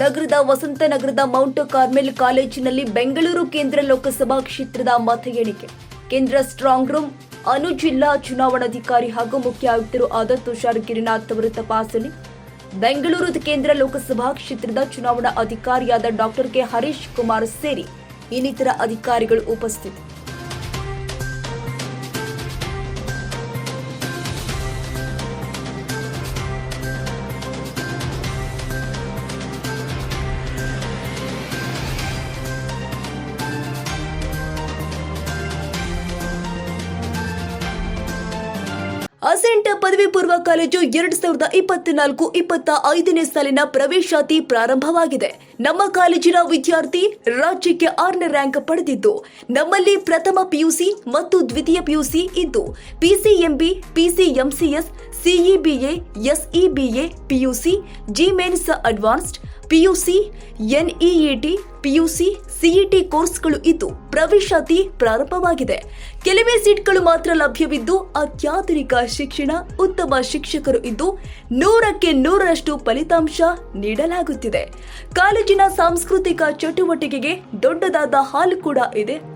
ನಗರದ ವಸಂತ ನಗರದ Mount Carmel ಕಾಲೇಜಿನಲ್ಲಿ ಬೆಂಗಳೂರು ಕೇಂದ್ರ ಲೋಕಸಭಾ ಕ್ಷೇತ್ರದ ಮತ ಎಣಿಕೆ. ಕೇಂದ್ರ ಸ್ಟ್ರಾಂಗ್ ರೂಮ್, ಅನು ಜಿಲ್ಲಾ ಚುನಾವಣಾಧಿಕಾರಿ ಹಾಗೂ ಮುಖ್ಯ ಆಯುಕ್ತರು ಆದ ತುಷಾರ್ ಗಿರಿನಾಥ್ ಅವರ ತಪಾಸಣೆ. ಬೆಂಗಳೂರು ಕೇಂದ್ರ ಲೋಕಸಭಾ ಕ್ಷೇತ್ರದ ಚುನಾವಣಾ ಅಧಿಕಾರಿಯಾದ ಡಾಕ್ಟರ್ ಕೆ ಹರೀಶ್ ಕುಮಾರ್ ಸೇರಿ ಇನ್ನಿತರ ಅಧಿಕಾರಿಗಳು ಉಪಸ್ಥಿತಿ. ಅಸೆಂಟ್ ಪದವಿ ಪೂರ್ವ ಕಾಲೇಜು ಎರಡ್ ಸಾವಿರದ ಇಪ್ಪತ್ನಾಲ್ಕು ಇಪ್ಪತ್ತ ಐದನೇ ಸಾಲಿನ ಪ್ರವೇಶಾತಿ ಪ್ರಾರಂಭವಾಗಿದೆ. ನಮ್ಮ ಕಾಲೇಜಿನ ವಿದ್ಯಾರ್ಥಿ ರಾಜ್ಯಕ್ಕೆ ಆರನೇ ರ್ಯಾಂಕ್ ಪಡೆದಿದ್ದು, ನಮ್ಮಲ್ಲಿ ಪ್ರಥಮ ಪಿಯುಸಿ ಮತ್ತು ದ್ವಿತೀಯ ಪಿಯುಸಿ ಇದ್ದು, PCMB, PCMCS CEBA SEBA PUC JEE mains advanced PUC NEET PUC CET ಕೋರ್ಸ್ಗಳು ಇದ್ದು ಪ್ರವೇಶಾತಿ ಪ್ರಾರಂಭವಾಗಿದೆ. ಕೆಲವೇ ಸೀಟ್ಗಳು ಮಾತ್ರ ಲಭ್ಯವಿದ್ದು ಅತ್ಯಾಧುನಿಕ ಶಿಕ್ಷಣ, ಉತ್ತಮ ಶಿಕ್ಷಕರು ಇದ್ದು ನೂರಕ್ಕೆ ನೂರರಷ್ಟು ಫಲಿತಾಂಶ ನೀಡಲಾಗುತ್ತಿದೆ. ಕಾಲೇಜಿನ ಸಾಂಸ್ಕೃತಿಕ ಚಟುವಟಿಕೆಗೆ ದೊಡ್ಡದಾದ ಹಾಲ್ ಕೂಡ ಇದೆ.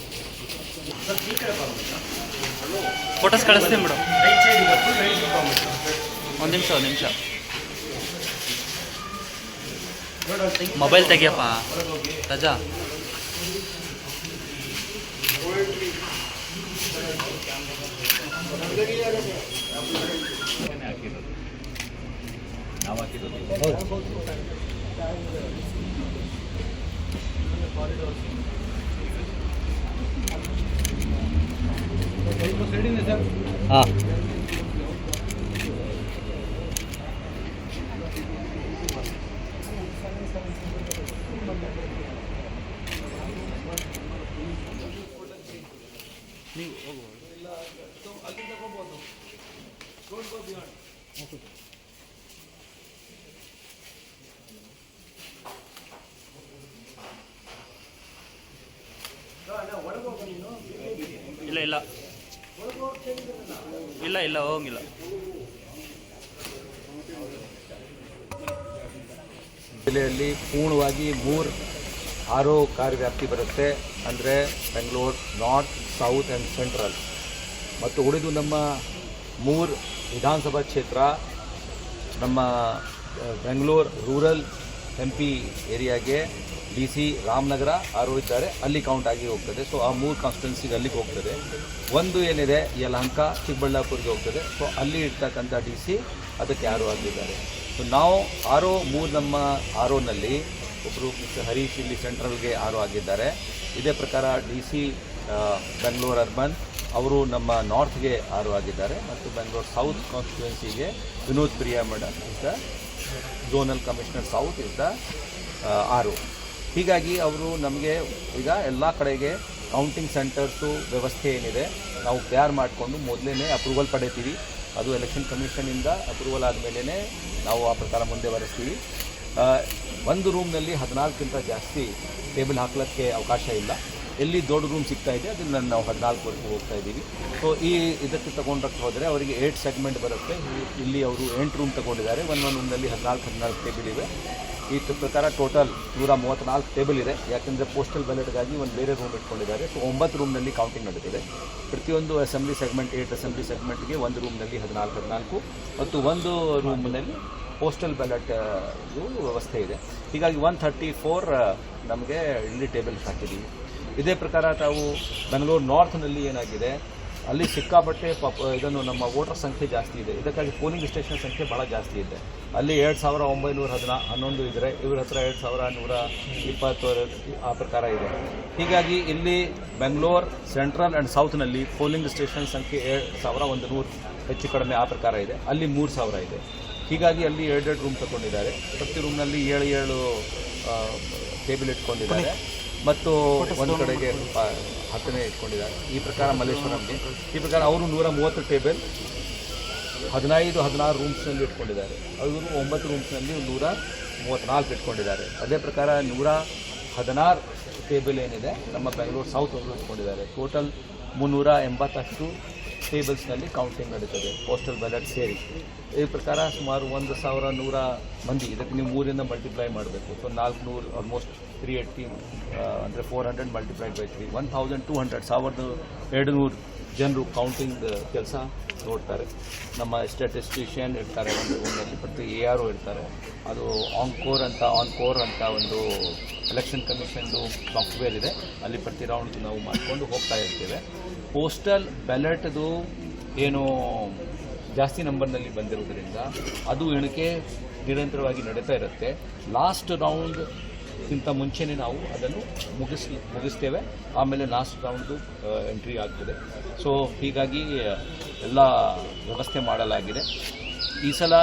ಫೋಟೋಸ್ ಕಳಿಸ್ತೀನಿ ಮೇಡಮ್ ಒಂದು ನಿಮಿಷ ಒಂದು ನಿಮಿಷ. ಮೊಬೈಲ್ ತೆಗಿಯಪ್ಪ. ರಜಾ. ಹಾಂ. ನೀವು ಹೋಗ್ಬೋದು ಇಲ್ಲ ಇಲ್ಲ. ಇಲ್ಲ ಇಲ್ಲ, ಹೋಗಿಲ್ಲ. ಜಿಲ್ಲೆಯಲ್ಲಿ ಪೂರ್ಣವಾಗಿ ಮೂರು ಆರು ಕಾರ್ಯವ್ಯಾಪ್ತಿ ಬರುತ್ತೆ. ಅಂದರೆ Bengaluru, north, south and central. ಮತ್ತು ಉಳಿದು ನಮ್ಮ ಮೂರು ವಿಧಾನಸಭಾ ಕ್ಷೇತ್ರ, ನಮ್ಮ ಬೆಂಗಳೂರು, ರೂರಲ್ ಎಂ ಪಿ ಏರಿಯಾಗೆ ಡಿ ಸಿ ರಾಮನಗರ ಆರು ಇದ್ದಾರೆ ಅಲ್ಲಿ ಕೌಂಟ್ ಆಗಿ ಹೋಗ್ತದೆ. ಸೊ ಆ ಮೂರು ಕಾನ್ಸ್ಟಿಟ್ಯೂನ್ಸಿಗೆ ಅಲ್ಲಿಗೆ ಹೋಗ್ತದೆ. ಒಂದು ಏನಿದೆ, ಯಲಹಂಕ ಚಿಕ್ಕಬಳ್ಳಾಪುರಿಗೆ ಹೋಗ್ತದೆ. ಸೊ ಅಲ್ಲಿ ಇರ್ತಕ್ಕಂಥ ಡಿ ಸಿ ಅದಕ್ಕೆ ಯಾರು ಆಗಿದ್ದಾರೆ ಸೊ ನಾವು ಆರೋ ಮೂರು ನಮ್ಮ ಆರೋನಲ್ಲಿ ಒಬ್ಬರು ಮಿಸ್ಟರ್ ಹರೀಶ್ ಇಲ್ಲಿ ಸೆಂಟ್ರಲ್ಗೆ ಆರು ಆಗಿದ್ದಾರೆ ಇದೇ ಪ್ರಕಾರ ಡಿ ಸಿ ಬೆಂಗಳೂರು ಅರ್ಬನ್ ಅವರು ನಮ್ಮ ನಾರ್ತ್ಗೆ ಆರು ಆಗಿದ್ದಾರೆ ಮತ್ತು Bengaluru south ಕಾನ್ಸ್ಟಿಟ್ಯೂನ್ಸಿಗೆ Vinod Priya madam the zonal commissioner south is the RO. ಹೀಗಾಗಿ ಅವರು ನಮಗೆ ಈಗ ಎಲ್ಲ ಕಡೆಗೆ ಕೌಂಟಿಂಗ್ ಸೆಂಟರ್ಸು ವ್ಯವಸ್ಥೆ ಏನಿದೆ, ನಾವು ತಯಾರು ಮಾಡಿಕೊಂಡು ಮೊದಲೇ ಅಪ್ರೂವಲ್ ಪಡಿತೀವಿ. ಅದು ಎಲೆಕ್ಷನ್ ಕಮಿಷನಿಂದ ಅಪ್ರೂವಲ್ ಆದಮೇಲೆ ನಾವು ಆ ಪ್ರಕಾರ ಮುಂದೆ ಬರೆಸ್ತೀವಿ. ಒಂದು ರೂಮ್ನಲ್ಲಿ ಹದಿನಾಲ್ಕಿಂತ ಜಾಸ್ತಿ ಟೇಬಲ್ ಹಾಕ್ಲಿಕ್ಕೆ ಅವಕಾಶ ಇಲ್ಲ. ಎಲ್ಲಿ ದೊಡ್ಡ ರೂಮ್ ಸಿಗ್ತಾ ಇದೆ, ಅದನ್ನು ನಾವು ಹದಿನಾಲ್ಕವರೆಗೂ ಹೋಗ್ತಾ ಇದ್ದೀವಿ. ಸೊ ಈ ಇದಕ್ಕೆ ತಗೊಂಡಕ್ಕೆ ಹೋದರೆ ಅವರಿಗೆ ಏಟ್ ಸೆಗ್ಮೆಂಟ್ ಬರುತ್ತೆ. ಇಲ್ಲಿ ಅವರು ಎಂಟು ರೂಮ್ ತಗೊಂಡಿದ್ದಾರೆ. ಒನ್ ಒನ್ ರೂಮ್ನಲ್ಲಿ ಹದಿನಾಲ್ಕು ಹದಿನಾಲ್ಕು ಟೇಬಲ್ ಇವೆ. ಈ ಪ್ರಕಾರ ಟೋಟಲ್ ನೂರ ಮೂವತ್ತ್ನಾಲ್ಕು ಟೇಬಲ್ ಇದೆ. ಯಾಕೆಂದರೆ ಪೋಸ್ಟಲ್ ಬ್ಯಾಲೆಟ್ಗಾಗಿ ಒಂದು ಬೇರೆ ರೂಮ್ ಇಟ್ಕೊಂಡಿದ್ದಾರೆ. ಸೊ ಒಂಬತ್ತು ರೂಮ್ನಲ್ಲಿ ಕೌಂಟಿಂಗ್ ನಡೀತಿದೆ. ಪ್ರತಿಯೊಂದು ಅಸೆಂಬ್ಲಿ ಸೆಗ್ಮೆಂಟ್ ಏಟ್ ಅಸೆಂಬ್ಲಿ ಸೆಗ್ಮೆಂಟ್ಗೆ ಒಂದು ರೂಮ್ನಲ್ಲಿ ಹದಿನಾಲ್ಕು ಹದಿನಾಲ್ಕು ಮತ್ತು ಒಂದು ರೂಮ್ನಲ್ಲಿ ಪೋಸ್ಟಲ್ ಬ್ಯಾಲೆಟ್ ವ್ಯವಸ್ಥೆ ಇದೆ. ಹೀಗಾಗಿ ಒನ್ ಥರ್ಟಿ ಫೋರ್ ನಮಗೆ ಇಲ್ಲಿ ಟೇಬಲ್ಸ್ ಹಾಕಿದ್ದೀವಿ. ಇದೇ ಪ್ರಕಾರ ತಾವು ಬೆಂಗಳೂರು ನಾರ್ತ್ನಲ್ಲಿ ಏನಾಗಿದೆ, ಅಲ್ಲಿ ಸಿಕ್ಕಾಪಟ್ಟೆ ಪಾಪ, ಇದನ್ನು ನಮ್ಮ ವೋಟರ್ ಸಂಖ್ಯೆ ಜಾಸ್ತಿ ಇದೆ. ಇದಕ್ಕಾಗಿ ಪೋಲಿಂಗ್ ಸ್ಟೇಷನ್ ಸಂಖ್ಯೆ ಭಾಳ ಜಾಸ್ತಿ ಇದೆ. ಅಲ್ಲಿ ಎರಡು ಸಾವಿರ ಒಂಬೈನೂರ ಹದಿನ, ಹನ್ನೊಂದು ಇದ್ದರೆ ಇವ್ರ ಹತ್ರ ಎರಡು ಸಾವಿರ ನೂರ ಇಪ್ಪತ್ತು ಆ ಪ್ರಕಾರ ಇದೆ. ಹೀಗಾಗಿ ಇಲ್ಲಿ ಬೆಂಗಳೂರು ಸೆಂಟ್ರಲ್ ಆ್ಯಂಡ್ ಸೌತ್ನಲ್ಲಿ ಪೋಲಿಂಗ್ ಸ್ಟೇಷನ್ ಸಂಖ್ಯೆ ಎರಡು ಸಾವಿರ ಒಂದು ನೂರು ಹೆಚ್ಚು ಕಡಿಮೆ ಆ ಪ್ರಕಾರ ಇದೆ. ಅಲ್ಲಿ ಮೂರು ಸಾವಿರ ಇದೆ. ಹೀಗಾಗಿ ಅಲ್ಲಿ ಎರಡೆರಡು ರೂಮ್ ತಗೊಂಡಿದ್ದಾರೆ ಪ್ರತಿ ರೂಮ್ನಲ್ಲಿ ಏಳು ಏಳು ಟೇಬಲ್ ಇಟ್ಕೊಂಡಿದ್ದಾರೆ. ಮತ್ತು ಒಂದು ಕಡೆಗೆ ಹತ್ತನೇ ಇಟ್ಕೊಂಡಿದ್ದಾರೆ. ಈ ಪ್ರಕಾರ ಮಲ್ಲೇಶ್ವರಂಗೆ. ಈ ಪ್ರಕಾರ ಅವರು ನೂರ ಮೂವತ್ತು ಟೇಬಲ್ ಹದಿನೈದು ಹದಿನಾರು ರೂಮ್ಸ್ನಲ್ಲಿ ಇಟ್ಕೊಂಡಿದ್ದಾರೆ. ಅವರು ಒಂಬತ್ತು ರೂಮ್ಸ್ನಲ್ಲಿ ನೂರ ಮೂವತ್ತ್ನಾಲ್ಕು ಇಟ್ಕೊಂಡಿದ್ದಾರೆ. ಅದೇ ಪ್ರಕಾರ ನೂರ ಹದಿನಾರು ಟೇಬಲ್ ಏನಿದೆ ನಮ್ಮ ಬೆಂಗಳೂರು ಸೌತ್ ಅವರು ಇಟ್ಕೊಂಡಿದ್ದಾರೆ. ಟೋಟಲ್ ಮುನ್ನೂರ ಎಂಬತ್ತಷ್ಟು ಟೇಬಲ್ಸ್ನಲ್ಲಿ ಕೌಂಟಿಂಗ್ ನಡೀತದೆ ಪೋಸ್ಟಲ್ ಬ್ಯಾಲೆಟ್ ಸೇರಿ. ಈ ಪ್ರಕಾರ ಸುಮಾರು ಒಂದು ಸಾವಿರ ನೂರ ಮಂದಿ, ಇದಕ್ಕೆ ನೀವು ಮೂರಿಂದ ಮಲ್ಟಿಪ್ಲೈ ಮಾಡಬೇಕು. ಸೊ ನಾಲ್ಕು ನೂರು ಆಲ್ಮೋಸ್ಟ್ ತ್ರೀ ಏಯ್ಟಿ ಅಂದರೆ four hundred multiplied by three one thousand two hundred ಸಾವಿರದ ಎರಡು ನೂರು ಜನರು ಕೌಂಟಿಂಗ್ ಕೆಲಸ ನೋಡ್ತಾರೆ. ನಮ್ಮ ಸ್ಟ್ಯಾಟಿಸ್ಟಿಷಿಯನ್ ಇರ್ತಾರೆ, ಒಂದು ರೂಮ್ನಲ್ಲಿ ಪ್ರತಿ ಎ ಆರ್ ಇರ್ತಾರೆ. ಅದು ಆನ್ ಕೋರ್ ಅಂತ ಆನ್ ಕೋರ್ ಅಂತ ಒಂದು ಎಲೆಕ್ಷನ್ ಕಮಿಷನ್ದು ಸಾಫ್ಟ್ವೇರ್ ಇದೆ. ಅಲ್ಲಿ ಪ್ರತಿ ರೌಂಡ್ ನಾವು ಮಾಡಿಕೊಂಡು ಹೋಗ್ತಾ ಇರ್ತೇವೆ. ಪೋಸ್ಟಲ್ ಬ್ಯಾಲೆಟ್ದು ಏನು ಜಾಸ್ತಿ ನಂಬರ್ನಲ್ಲಿ ಬಂದಿರೋದ್ರಿಂದ ಅದು ಎಣಿಕೆ ನಿರಂತರವಾಗಿ ನಡೀತಾ ಇರುತ್ತೆ. ಲಾಸ್ಟ್ ರೌಂಡ್ ಮುಂಚೆನೇ ನಾವು ಅದನ್ನು ಮುಗಿಸ್, ಮುಗಿಸ್ತೇವೆ. ಆಮೇಲೆ ಲಾಸ್ಟ್ ರೌಂಡು ಎಂಟ್ರಿ ಆಗ್ತದೆ. ಸೊ ಹೀಗಾಗಿ, ಎಲ್ಲ ವ್ಯವಸ್ಥೆ ಮಾಡಲಾಗಿದೆ. ಈ ಸಲ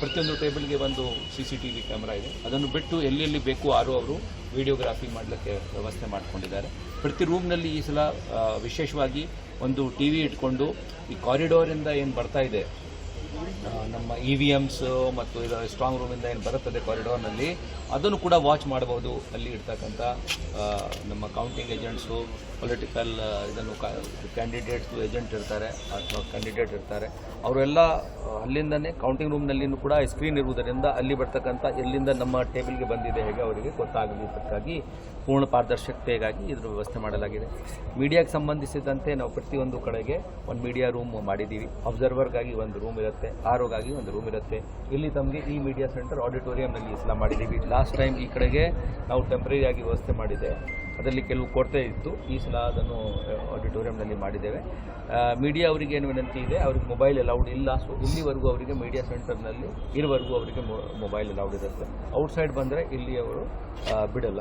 ಪ್ರತಿಯೊಂದು ಟೇಬಲ್ಗೆ ಒಂದು C C T V camera ಇದೆ. ಅದನ್ನು ಬಿಟ್ಟು ಎಲ್ಲೆಲ್ಲಿ ಬೇಕು ಆರು ಅವರು ವಿಡಿಯೋಗ್ರಾಫಿ ಮಾಡಲಿಕ್ಕೆ ವ್ಯವಸ್ಥೆ ಮಾಡಿಕೊಂಡಿದ್ದಾರೆ. ಪ್ರತಿ ರೂಮ್ನಲ್ಲಿ ಈ ಸಲ ವಿಶೇಷವಾಗಿ ಒಂದು ಟಿ ವಿ ಇಟ್ಕೊಂಡು ಈ ಕಾರಿಡೋರಿಂದ ಏನು ಬರ್ತಾ ಇದೆ ನಮ್ಮ ಇ ವಿ ಎಮ್ಸ್ ಮತ್ತು ಇದು ಸ್ಟ್ರಾಂಗ್ ರೂಮಿಂದ ಏನು ಬರುತ್ತದೆ ಕಾರಿಡೋರ್ನಲ್ಲಿ ಅದನ್ನು ಕೂಡ ವಾಚ್ ಮಾಡಬಹುದು. ಅಲ್ಲಿ ಇರ್ತಕ್ಕಂಥ ನಮ್ಮ ಕೌಂಟಿಂಗ್ ಏಜೆಂಟ್ಸು ಪೊಲಿಟಿಕಲ್ ಇದನ್ನು ಕ್ಯಾಂಡಿಡೇಟ್ಸ್ ಏಜೆಂಟ್ ಇರ್ತಾರೆ, ಅಥವಾ ಕ್ಯಾಂಡಿಡೇಟ್ ಇರ್ತಾರೆ. ಅವರೆಲ್ಲ ಅಲ್ಲಿಂದನೇ ಕೌಂಟಿಂಗ್ ರೂಮ್ನಲ್ಲಿನೂ ಕೂಡ ಸ್ಕ್ರೀನ್ ಇರುವುದರಿಂದ ಅಲ್ಲಿ ಬರ್ತಕ್ಕಂಥ, ಎಲ್ಲಿಂದ ನಮ್ಮ ಟೇಬಲ್ಗೆ ಬಂದಿದೆ ಹೇಗೆ ಅವರಿಗೆ ಗೊತ್ತಾಗಲಿದ್ದಕ್ಕಾಗಿ ಪೂರ್ಣ ಪಾರದರ್ಶಕತೆಗಾಗಿ ಇದರ ವ್ಯವಸ್ಥೆ ಮಾಡಲಾಗಿದೆ. ಮೀಡಿಯಾಗೆ ಸಂಬಂಧಿಸಿದಂತೆ ನಾವು ಪ್ರತಿಯೊಂದು ಕಡೆಗೆ ಒಂದು ಮೀಡಿಯಾ ರೂಮ್ ಮಾಡಿದ್ದೀವಿ. ಅಬ್ಸರ್ವರ್ಗಾಗಿ ಒಂದು ರೂಮ್ ಇರುತ್ತೆ ಆರೋಗಾಗಿ ಒಂದು ರೂಮ್ ಇರುತ್ತೆ. ಇಲ್ಲಿ ತಮಗೆ ಈ ಮೀಡಿಯಾ ಸೆಂಟರ್ ಆಡಿಟೋರಿಯಂನಲ್ಲಿ ಇಸ್ಲಾ ಮಾಡಿದ್ದೀವಿ. ಲಾಸ್ಟ್ ಟೈಮ್ ಈ ಕಡೆಗೆ ನಾವು ಟೆಂಪ್ರರಿಯಾಗಿ ವ್ಯವಸ್ಥೆ ಮಾಡಿದೆ. ಅದರಲ್ಲಿ ಕೆಲವು ಕೊರತೆ ಇತ್ತು. ಈ ಸಲ ಅದನ್ನು ಆಡಿಟೋರಿಯಂನಲ್ಲಿ ಮಾಡಿದ್ದೇವೆ. ಮೀಡಿಯಾ ಅವರಿಗೆ ಏನು ವಿನಂತಿ ಇದೆ, ಅವ್ರಿಗೆ ಮೊಬೈಲ್ ಅಲೌಡ್ ಇಲ್ಲ. ಸೊ ಇಲ್ಲಿವರೆಗೂ ಅವರಿಗೆ ಮೀಡಿಯಾ ಸೆಂಟರ್ನಲ್ಲಿ ಇರುವರೆಗೂ ಅವರಿಗೆ ಮೊಬೈಲ್ ಅಲೌಡ್ ಇರುತ್ತೆ ಔಟ್ಸೈಡ್ ಬಂದರೆ ಇಲ್ಲಿ ಅವರು ಬಿಡಲ್ಲ.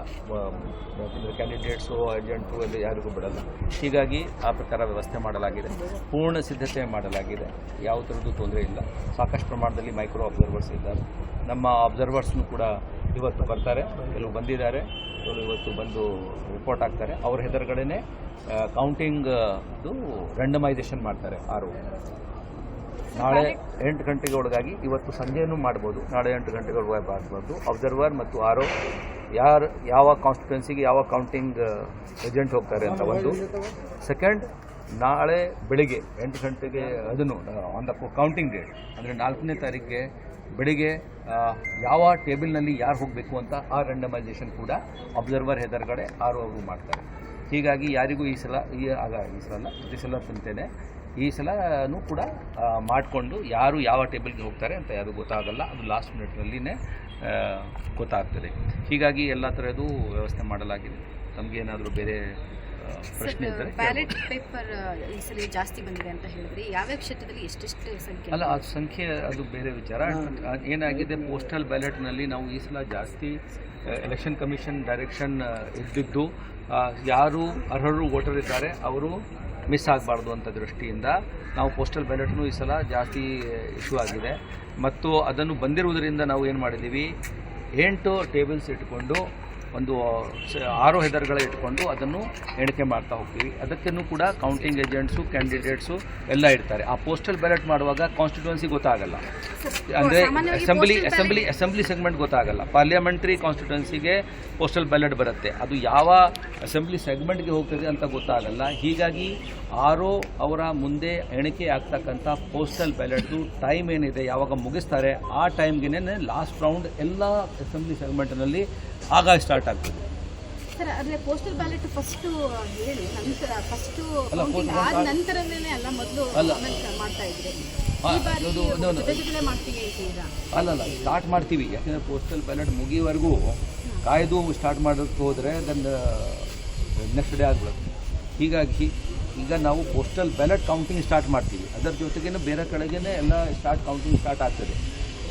ಕ್ಯಾಂಡಿಡೇಟ್ಸು ಏಜೆಂಟು ಎಲ್ಲ ಯಾರಿಗೂ ಬಿಡಲ್ಲ. ಹೀಗಾಗಿ ಆ ಪ್ರಕಾರ ವ್ಯವಸ್ಥೆ ಮಾಡಲಾಗಿದೆ. ಪೂರ್ಣ ಸಿದ್ಧತೆ ಮಾಡಲಾಗಿದೆ. ಯಾವ ಥರದ್ದು ತೊಂದರೆ ಇಲ್ಲ. ಸಾಕಷ್ಟು ಪ್ರಮಾಣದಲ್ಲಿ ಮೈಕ್ರೋ ಅಬ್ಸರ್ವರ್ಸ್ ಇದ್ದಾರೆ. ನಮ್ಮ ಅಬ್ಸರ್ವರ್ಸ್ನು ಕೂಡ ಇವತ್ತು ಬರ್ತಾರೆ, ಕೆಲವು ಬಂದಿದ್ದಾರೆ, ಕೆಲವು ಇವತ್ತು ಬಂದು ರಿಪೋರ್ಟ್ ಆಗ್ತಾರೆ ಅವ್ರ ಹೆದರುಗಡೆನೆ ಕೌಂಟಿಂಗ್ ರಂಡಮೈಸೇಷನ್ ಮಾಡ್ತಾರೆ ಆರು. ನಾಳೆ ಎಂಟು ಗಂಟೆಗೆ ಒಳಗಾಗಿ ಇವತ್ತು ಸಂಜೆನೂ ಮಾಡ್ಬೋದು. ನಾಳೆ ಎಂಟು ಗಂಟೆಗೆ ಒಳಗಾಗಿ ಮಾಡ್ಬೋದು. ಅಬ್ಸರ್ವರ್ ಮತ್ತು ಆರೋ, ಯಾರು, ಯಾವ ಕಾನ್ಸ್ಟಿಟ್ಯೂನ್ಸಿಗೆ ಯಾವ ಕೌಂಟಿಂಗ್ ಏಜೆಂಟ್ ಹೋಗ್ತಾರೆ ಅಂತ ಒಂದು. ಸೆಕೆಂಡ್ ನಾಳೆ ಬೆಳಿಗ್ಗೆ ಎಂಟು ಗಂಟೆಗೆ, ಅದನ್ನು ಆನ್ ದ ಕೌಂಟಿಂಗ್ ಡೇಟ್ ಅಂದರೆ ನಾಲ್ಕನೇ ತಾರೀಕಿಗೆ ಬೆಳಿಗ್ಗೆ ಯಾವ ಟೇಬಲ್ನಲ್ಲಿ ಯಾರು ಹೋಗಬೇಕು ಅಂತ ಆ ರಂಡಮೈಸೇಷನ್ ಕೂಡ ಅಬ್ಸರ್ವರ್ ಹೆದರ್ಗಡೆ ಆರು ಅವರು ಮಾಡ್ತಾರೆ. ಹೀಗಾಗಿ ಯಾರಿಗೂ ಈ ಸಲ, ಈ, ಆಗ ಈ ಸಲ, ಪ್ರತಿ ಸಲ ತಂತೇನೆ ಈ ಸಲನೂ ಕೂಡ ಮಾಡಿಕೊಂಡು ಯಾರು ಯಾವ ಟೇಬಲ್ಗೆ ಹೋಗ್ತಾರೆ ಅಂತ ಯಾರು ಗೊತ್ತಾಗಲ್ಲ. ಅದು ಲಾಸ್ಟ್ ಮಿನಿಟ್ನಲ್ಲಿನೇ ಗೊತ್ತಾಗ್ತದೆ. ಹೀಗಾಗಿ ಎಲ್ಲ ಥರದ್ದು ವ್ಯವಸ್ಥೆ ಮಾಡಲಾಗಿದೆ. ನಮಗೇನಾದರೂ ಬೇರೆ ಪ್ರಶ್ನೆ ಇದ್ದರೆ ಬ್ಯಾಲೆಟ್ ಪೇಪರ್ ಈ ಸಲ ಜಾಸ್ತಿ ಬಂದಿದೆ ಅಂತ ಹೇಳಿದ್ರಿ. ಯಾವ ಕ್ಷೇತ್ರದಲ್ಲಿ ಎಷ್ಟೆಷ್ಟು ಸಂಖ್ಯೆ ಅಲ್ಲ ಆ ಸಂಖ್ಯೆ ಅದು ಬೇರೆ ವಿಚಾರ. ಏನಾಗಿದೆ ಪೋಸ್ಟಲ್ ಬ್ಯಾಲೆಟ್ನಲ್ಲಿ ನಾವು ಈ ಸಲ ಜಾಸ್ತಿ ಎಲೆಕ್ಷನ್ ಕಮಿಷನ್ ಡೈರೆಕ್ಷನ್ ಇದ್ದಿದ್ದು ಯಾರು ಅರ್ಹರು ವೋಟರ್ ಇದ್ದಾರೆ ಅವರು ಮಿಸ್ ಆಗಬಾರ್ದು ಅಂತ ದೃಷ್ಟಿಯಿಂದ ನಾವು ಪೋಸ್ಟಲ್ ಬ್ಯಾಲೆಟ್ನೂ ಈ ಸಲ ಜಾಸ್ತಿ ಇಶ್ಯೂ ಆಗಿದೆ. ಮತ್ತು ಅದನ್ನು ಬಂದಿರುವುದರಿಂದ ನಾವು ಏನು ಮಾಡಿದ್ದೀವಿ ಎಂಟು ಟೇಬಲ್ಸ್ ಇಟ್ಕೊಂಡು ಒಂದು ಆರು ಹೆದರ್ಗಳ ಇಟ್ಕೊಂಡು ಅದನ್ನು ಎಣಿಕೆ ಮಾಡ್ತಾ ಹೋಗ್ತೀವಿ. ಅದಕ್ಕೂ ಕೂಡ ಕೌಂಟಿಂಗ್ ಏಜೆಂಟ್ಸು ಕ್ಯಾಂಡಿಡೇಟ್ಸು ಎಲ್ಲ ಇರ್ತಾರೆ ಆ ಪೋಸ್ಟಲ್ ಬ್ಯಾಲೆಟ್ ಮಾಡುವಾಗ ಕಾನ್ಸ್ಟಿಟ್ಯೂನ್ಸಿ ಗೊತ್ತಾಗಲ್ಲ. ಅಂದರೆ ಅಸೆಂಬ್ಲಿ ಅಸೆಂಬ್ಲಿ ಅಸೆಂಬ್ಲಿ ಸೆಗ್ಮೆಂಟ್ ಗೊತ್ತಾಗಲ್ಲ. ಪಾರ್ಲಿಮೆಂಟ್ರಿ ಕಾನ್ಸ್ಟಿಟ್ಯೂನ್ಸಿಗೆ ಪೋಸ್ಟಲ್ ಬ್ಯಾಲೆಟ್ ಬರುತ್ತೆ. ಅದು ಯಾವ ಅಸೆಂಬ್ಲಿ ಸೆಗ್ಮೆಂಟ್ಗೆ ಹೋಗ್ತದೆ ಅಂತ ಗೊತ್ತಾಗಲ್ಲ. ಹೀಗಾಗಿ ಆರೋ ಅವರ ಮುಂದೆ ಎಣಿಕೆ ಆಗ್ತಕ್ಕಂಥ ಪೋಸ್ಟಲ್ ಬ್ಯಾಲೆಟ್ದು ಟೈಮ್ ಏನಿದೆ ಯಾವಾಗ ಮುಗಿಸ್ತಾರೆ ಆ ಟೈಮ್ಗೆ ಲಾಸ್ಟ್ ರೌಂಡ್ ಎಲ್ಲ ಅಸೆಂಬ್ಲಿ ಸೆಗ್ಮೆಂಟ್ನಲ್ಲಿ ಆಗ ಸ್ಟಾರ್ಟ್ ಆಗ್ತದೆ. ಅಲ್ಲಲ್ಲ ಸ್ಟಾರ್ಟ್ ಮಾಡ್ತೀವಿ ಯಾಕಂದರೆ ಪೋಸ್ಟಲ್ ಬ್ಯಾಲೆಟ್ ಮುಗಿಯವರೆಗೂ ಕಾಯ್ದು ಸ್ಟಾರ್ಟ್ ಮಾಡೋಕ್ಕೆ ಹೋದರೆ ದೆನ್ ನೆಕ್ಸ್ಟ್ ಡೇ ಆಗ್ಬಿಡುತ್ತೆ. ಹೀಗಾಗಿ ಈಗ ನಾವು ಪೋಸ್ಟಲ್ ಬ್ಯಾಲೆಟ್ ಕೌಂಟಿಂಗ್ ಸ್ಟಾರ್ಟ್ ಮಾಡ್ತೀವಿ. ಅದರ ಜೊತೆಗೇನೆ ಬೇರೆ ಕಡೆಗೇನೆ ಎಲ್ಲ ಸ್ಟಾರ್ಟ್ ಕೌಂಟಿಂಗ್ ಸ್ಟಾರ್ಟ್ ಆಗ್ತದೆ.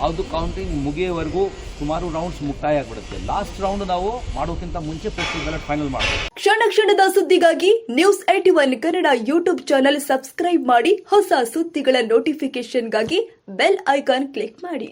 ಅದು ಕೌಂಟಿಂಗ್ ಮುಗಿಯೋವರೆಗೂ ಸುಮಾರು ರೌಂಡ್ಸ್ ಮುಕ್ತಾಯ ಆಗಿಬಿಡುತ್ತೆ. ಲಾಸ್ಟ್ ರೌಂಡ್ ನಾವು ಮಾಡೋಕ್ಕಿಂತ ಮುಂಚೆ ಪೋಸ್ಟಿಂಗ್ ಬ್ಯಾಲೆಟ್ ಫೈನಲ್ ಮಾಡ್ತೀವಿ ಕ್ಷಣ ಕ್ಷಣದ ಸುದ್ದಿಗಾಗಿ news A T one Kannada YouTube channel subscribe ಮಾಡಿ ಹೊಸ ಸುದ್ದಿಗಳ ನೋಟಿಫಿಕೇಶನ್ಗಾಗಿ ಬೆಲ್ ಐಕಾನ್ ಕ್ಲಿಕ್ ಮಾಡಿ.